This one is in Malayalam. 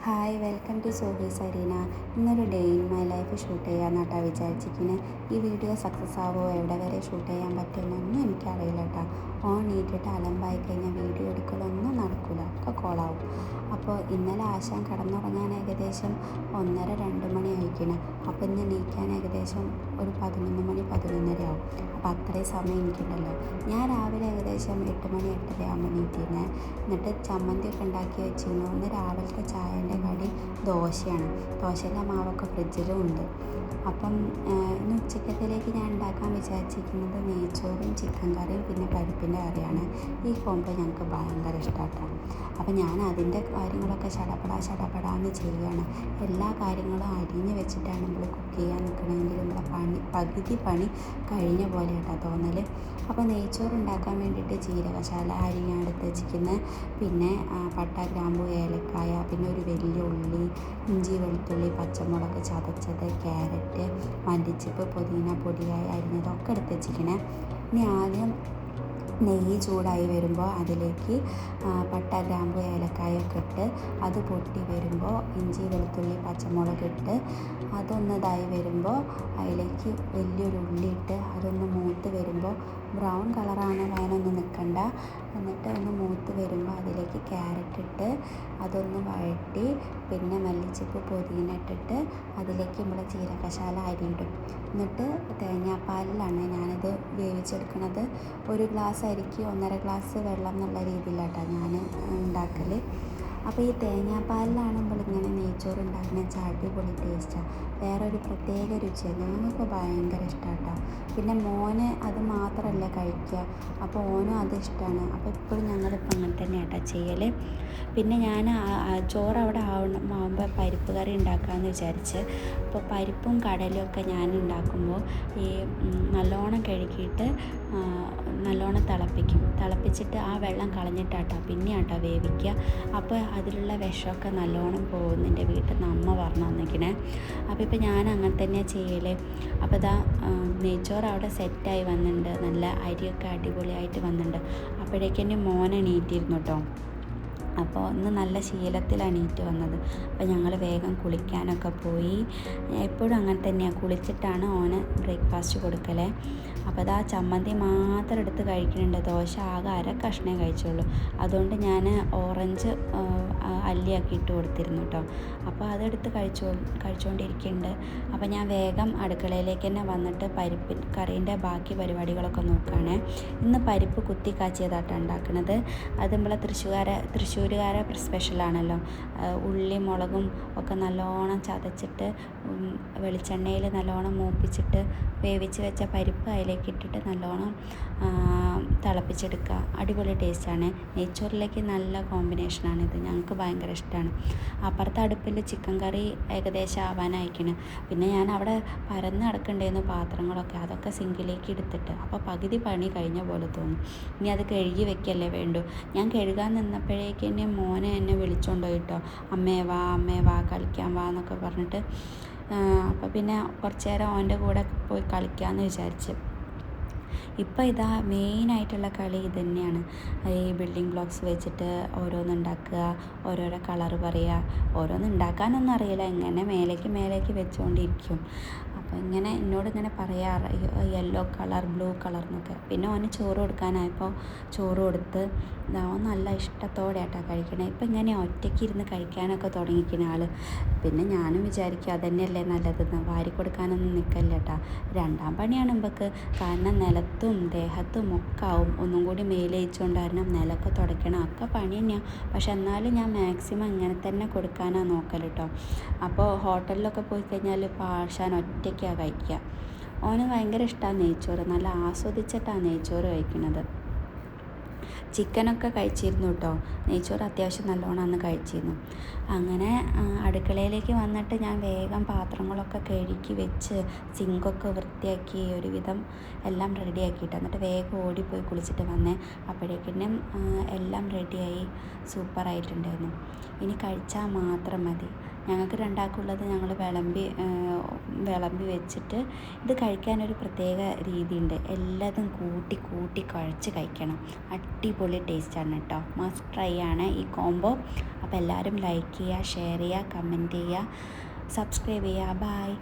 Hi welcome to Sohi Sareena ഇന്നൊരു day in my life shoot ചെയ്യാമെന്നാട്ടാ വിചാരിച്ചിരിക്കുന്നത് ഈ വീഡിയോ സക്സസ് ആവുമോ എവിടെ വരെ ഷൂട്ട് ചെയ്യാൻ പറ്റുമെന്നൊന്നും എനിക്കറിയില്ല കേട്ടോ. ഓൺ നീട്ടിട്ട് അലമ്പായി കഴിഞ്ഞാൽ വീഡിയോ എടുക്കലൊന്നും നടക്കില്ല ഒക്കെ കോളാവും അപ്പോൾ ഇന്നലെ ആശാൻ കടന്നുറങ്ങാൻ ഏകദേശം ഒന്നര രണ്ട് മണി ആയിക്കണം അപ്പോൾ ഇന്ന് എണീക്കാൻ ഏകദേശം ഒരു പതിനൊന്ന് മണി പതിനൊന്നര ആവും. അപ്പോൾ അത്രയും സമയം എനിക്കുണ്ടല്ലോ. ഞാൻ രാവിലെ ഏകദേശം എട്ട് മണി എട്ടര ആകുമ്പോൾ എണീറ്റിരുന്നേ. എന്നിട്ട് ചമ്മന്തിയൊക്കെ ഉണ്ടാക്കി വെച്ചിരുന്നു. ഒന്ന് രാവിലത്തെ ചായന്റെ കടി ദോശയാണ്. ദോശയുടെ മാവൊക്കെ ഫ്രിഡ്ജിലും ഉണ്ട്. അപ്പം ഇന്ന് ഉച്ചക്കത്തിലേക്ക് ഞാൻ ഉണ്ടാക്കാൻ വിചാരിച്ചിരിക്കുന്നത് നെയ്ച്ചോറും ചിക്കൻ കറിയും പിന്നെ പരിപ്പിന്റെ കറിയാണ്. ഈ കോംബോ ഞങ്ങൾക്ക് ഭയങ്കര ഇഷ്ടമായിട്ടാണ് അപ്പം ഞാൻ അതിന്റെ കാര്യങ്ങളൊക്കെ ശടപടാ ശടപടാന്ന് ചെയ്യുകയാണ് എല്ലാ കാര്യങ്ങളും അരിഞ്ഞ് വെച്ചിട്ടാണ് നമ്മൾ കുക്ക് ചെയ്യാൻ നിൽക്കണമെങ്കിൽ പണി പകുതി പണി കഴിഞ്ഞ പോലെ കേട്ടോ തോന്നൽ അപ്പോൾ നെയ്ച്ചോറ് ഉണ്ടാക്കാൻ വേണ്ടിയിട്ട് ജീരകശാല അരി ഞാൻ എടുത്ത് വെച്ചിരിക്കുന്നത് പിന്നെ പട്ട ഗ്രാമ്പു ഏലക്കായ പിന്നെ ഒരു വലിയ ഉള്ളി ഇഞ്ചി വെളുത്തുള്ളി പച്ചമുളക് ചതച്ചത് ക്യാരറ്റ് മല്ലിച്ചപ്പ് പുതിന പൊടിയായി അരിഞ്ഞതൊക്കെ എടുത്ത് വെച്ചിരിക്കണേ ഇനി ആദ്യം നെയ്യ് ചൂടായി വരുമ്പോൾ അതിലേക്ക് പട്ട ഗ്രാമ്പു ഏലക്കായൊക്കെ ഇട്ട് അത് പൊട്ടി വരുമ്പോൾ ഇഞ്ചി വെളുത്തുള്ളി പച്ചമുളക് ഇട്ട് അതൊന്നതായി വരുമ്പോൾ അതിലേക്ക് വലിയൊരു ഉള്ളി ഇട്ട് അതൊന്ന് മൂത്ത് വരുമ്പോൾ ബ്രൗൺ കളറാണ് വേനൊന്നും നിൽക്കണ്ട. വരുമ്പോൾ അതിലേക്ക് ക്യാരറ്റ് ഇട്ട് അതൊന്ന് വഴറ്റി പിന്നെ മല്ലിച്ചപ്പ് പുതിന ഇട്ടിട്ട് അതിലേക്ക് നമ്മുടെ ജീരകശാല അരിയിടും. എന്നിട്ട് തേങ്ങാപ്പാലിലാണ് ഞാനിത് വേവിച്ചെടുക്കുന്നത് ഒരു ഗ്ലാസ് അരിക്ക് ഒന്നര ഗ്ലാസ് വെള്ളം എന്നുള്ള രീതിയിലാട്ടോ ഞാൻ ഉണ്ടാക്കൽ അപ്പോൾ ഈ തേങ്ങാപ്പാലിലാണ് നമ്മളിങ്ങനെ നെയ്ച്ചോറ് ഉണ്ടാക്കുന്ന വെച്ചാൽ ടേസ്റ്റാണ് വേറെ ഒരു പ്രത്യേക രുചിയാണ് ഞങ്ങൾക്ക് ഭയങ്കര ഇഷ്ടമാട്ടോ പിന്നെ മോന് അത് മാത്രമല്ല കഴിക്കുക അപ്പോൾ ഓനും അത് ഇഷ്ടമാണ് അപ്പോൾ ഇപ്പോഴും ഞങ്ങളിപ്പോൾ അങ്ങനെ തന്നെയാട്ടോ ചെയ്യൽ പിന്നെ ഞാൻ ചോറ് അവിടെ ആവണം ആകുമ്പോൾ പരിപ്പ് കറി ഉണ്ടാക്കാമെന്ന് വിചാരിച്ച്. അപ്പോൾ പരിപ്പും കടലും ഒക്കെ ഞാൻ ഉണ്ടാക്കുമ്പോൾ ഈ നല്ലോണം കഴുകിയിട്ട് നല്ലോണം തിളപ്പിക്കും. തിളപ്പിച്ചിട്ട് ആ വെള്ളം കളഞ്ഞിട്ടാട്ടോ പിന്നെയാട്ടോ വേവിക്കുക അപ്പോൾ അതിലുള്ള വിഷമൊക്കെ നല്ലോണം പോകുന്നുണ്ട് വീട്ടിൽ നിന്ന് അമ്മ പറഞ്ഞു തന്നിരിക്കണേ. അപ്പോൾ ഇപ്പോൾ ഞാൻ അങ്ങനെ തന്നെ ചെയ്യലേ. അപ്പോൾ ഇതാ നെയ്ച്ചോറ് അവിടെ സെറ്റായി വന്നിട്ടുണ്ട്. നല്ല അരിയൊക്കെ അടിപൊളിയായിട്ട് വന്നിട്ടുണ്ട്. അപ്പോഴേക്കും എന്റെ മോനെ എണീറ്റിരുന്നു കേട്ടോ. അപ്പോൾ ഇന്ന് നല്ല ശീലത്തിലാണ് നീറ്റ് വന്നത്. അപ്പോൾ ഞങ്ങൾ വേഗം കുളിക്കാനൊക്കെ പോയി. എപ്പോഴും അങ്ങനെ തന്നെയാണ് കുളിച്ചിട്ടാണ് ഓന് ബ്രേക്ക്ഫാസ്റ്റ് കൊടുക്കലേ. അപ്പോൾ ആ ചമ്മന്തി മാത്രം എടുത്ത് കഴിക്കുന്നുണ്ട്. ദോശ ആകെ അര കഷ്ണേ കഴിച്ചുള്ളൂ. അതുകൊണ്ട് ഞാൻ ഓറഞ്ച് അല്ലിയാക്കി ഇട്ട് കൊടുത്തിരുന്നു കേട്ടോ. അപ്പോൾ അതെടുത്ത് കഴിച്ചോ കഴിച്ചുകൊണ്ടിരിക്കുന്നുണ്ട്. അപ്പോൾ ഞാൻ വേഗം അടുക്കളയിലേക്ക് തന്നെ വന്നിട്ട് പരിപ്പ് കറീന്റെ ബാക്കി പരിപാടികളൊക്കെ നോക്കുകയാണ്. ഇന്ന് പരിപ്പ് കുത്തി കാച്ചിയതായിട്ടാണ് ഉണ്ടാക്കുന്നത് അത് നമ്മളെ തൃശ്ശൂകാരെ തൃശ്ശൂരുകാരെ സ്പെഷ്യലാണല്ലോ. ഉള്ളി മുളകും ഒക്കെ നല്ലോണം ചതച്ചിട്ട് വെളിച്ചെണ്ണയിൽ നല്ലോണം മൂപ്പിച്ചിട്ട് വേവിച്ച് വെച്ച പരിപ്പ് അതിലേക്ക് ഇട്ടിട്ട് നല്ലോണം തിളപ്പിച്ചെടുക്കുക. അടിപൊളി ടേസ്റ്റാണ് നെയ്ച്ചോറിലേക്ക് നല്ല കോമ്പിനേഷനാണ് ഇത്. ഞങ്ങൾക്ക് ഭയങ്കര ഇഷ്ടമാണ് അപ്പുറത്തെ അടുപ്പിൽ ചിക്കൻ കറി ഏകദേശം ആവാനായിക്കണ്. പിന്നെ ഞാൻ അവിടെ പരന്ന് കിടക്കണ്ടായിരുന്നു പാത്രങ്ങളൊക്കെ അതൊക്കെ സിങ്കിലേക്ക് എടുത്തിട്ട് അപ്പോൾ പകുതി പണി കഴിഞ്ഞ പോലെ തോന്നും. ഇനി അത് കഴുകി വെക്കല്ലേ വേണ്ടു. ഞാൻ കഴുകാൻ നിന്നപ്പോഴേക്ക് എന്നെ മോനെ എന്നെ വിളിച്ചുകൊണ്ട് പോയിട്ടോ അമ്മേ വാ അമ്മേ വാ കളിക്കാൻ വാ എന്നൊക്കെ പറഞ്ഞിട്ട് അപ്പോൾ പിന്നെ കുറച്ച് നേരം അവന്റെ കൂടെ പോയി കളിക്കാമെന്ന് വിചാരിച്ച്. ഇപ്പം ഇതാ മെയിനായിട്ടുള്ള കളി ഇത് തന്നെയാണ്. ഈ ബിൽഡിംഗ് ബ്ലോക്സ് വെച്ചിട്ട് ഓരോന്നുണ്ടാക്കുക ഓരോരോ കളർ പറയുക ഓരോന്ന് ഉണ്ടാക്കാനൊന്നും അറിയില്ല. ഇങ്ങനെ മേലേക്ക് മേലേക്ക് വെച്ചുകൊണ്ടിരിക്കും അപ്പോൾ ഇങ്ങനെ എന്നോട് ഇങ്ങനെ പറയാറ് യെല്ലോ കളർ ബ്ലൂ കളർ എന്നൊക്കെ. പിന്നെ ഓന് ചോറ് കൊടുക്കാനായപ്പോൾ ചോറ് കൊടുത്ത് അവൻ നല്ല ഇഷ്ടത്തോടെ ആട്ടാ കഴിക്കണേ. ഇപ്പം ഇങ്ങനെ ഒറ്റയ്ക്ക് ഇരുന്ന് കഴിക്കാനൊക്കെ തുടങ്ങിക്കുന്ന ആൾ പിന്നെ ഞാനും വിചാരിക്കും അതന്നെയല്ലേ നല്ലതെന്ന് വാരി കൊടുക്കാനൊന്നും നിൽക്കല്ല കേട്ടാ രണ്ടാം പണിയാണ് ഇമ്പക്ക് കാരണം നിലത്തും ദേഹത്തും ഒക്കെ ആവും. ഒന്നും കൂടി മേലേച്ചുകൊണ്ട് കാരണം നിലമൊക്കെ തുടയ്ക്കണം ഒക്കെ പണി തന്നെയാണ് പക്ഷെ എന്നാലും ഞാൻ മാക്സിമം ഇങ്ങനെ തന്നെ കൊടുക്കാനാണ് നോക്കൽ കേട്ടോ അപ്പോൾ ഹോട്ടലിലൊക്കെ പോയി കഴിഞ്ഞാൽ പാഷാൻ ഒറ്റയ്ക്കാണ് കഴിക്കുക. ഓന് ഭയങ്കര ഇഷ്ടമാണ് നെയ്ച്ചോറ്. നല്ല ആസ്വദിച്ചിട്ടാണ് നെയ്ച്ചോറ് കഴിക്കുന്നത് ചിക്കനൊക്കെ കഴിച്ചിരുന്നു കേട്ടോ. നെയ്ച്ചോറ് അത്യാവശ്യം നല്ലോണം അന്ന് കഴിച്ചിരുന്നു. അങ്ങനെ അടുക്കളയിലേക്ക് വന്നിട്ട് ഞാൻ വേഗം പാത്രങ്ങളൊക്കെ കഴുകി വെച്ച് സിങ്കൊക്കെ വൃത്തിയാക്കി ഒരുവിധം എല്ലാം റെഡിയാക്കിയിട്ട് എന്നിട്ട് വേഗം ഓടിപ്പോയി കുളിച്ചിട്ട് വന്നേ. അപ്പോഴേക്കും എല്ലാം റെഡിയായി. സൂപ്പറായിട്ടുണ്ടായിരുന്നു. ഇനി കഴിച്ചാൽ മാത്രം മതി. ഞങ്ങൾക്ക് രണ്ടാൾക്കുള്ളത് ഞങ്ങൾ വിളമ്പി വിളമ്പി വെച്ചിട്ട് ഇത് കഴിക്കാനൊരു പ്രത്യേക രീതിയുണ്ട്. എല്ലാതും കൂട്ടി കൂട്ടി കുഴച്ച് കഴിക്കണം. അടിപൊളി ടേസ്റ്റാണ് കേട്ടോ. മസ്റ്റ് ട്രൈ ആണ് ഈ കോംബോ അപ്പോൾ എല്ലാവരും ലൈക്ക് ചെയ്യുക ഷെയർ ചെയ്യുക കമന്റ് ചെയ്യുക. സബ്സ്ക്രൈബ് ചെയ്യുക. ബായ്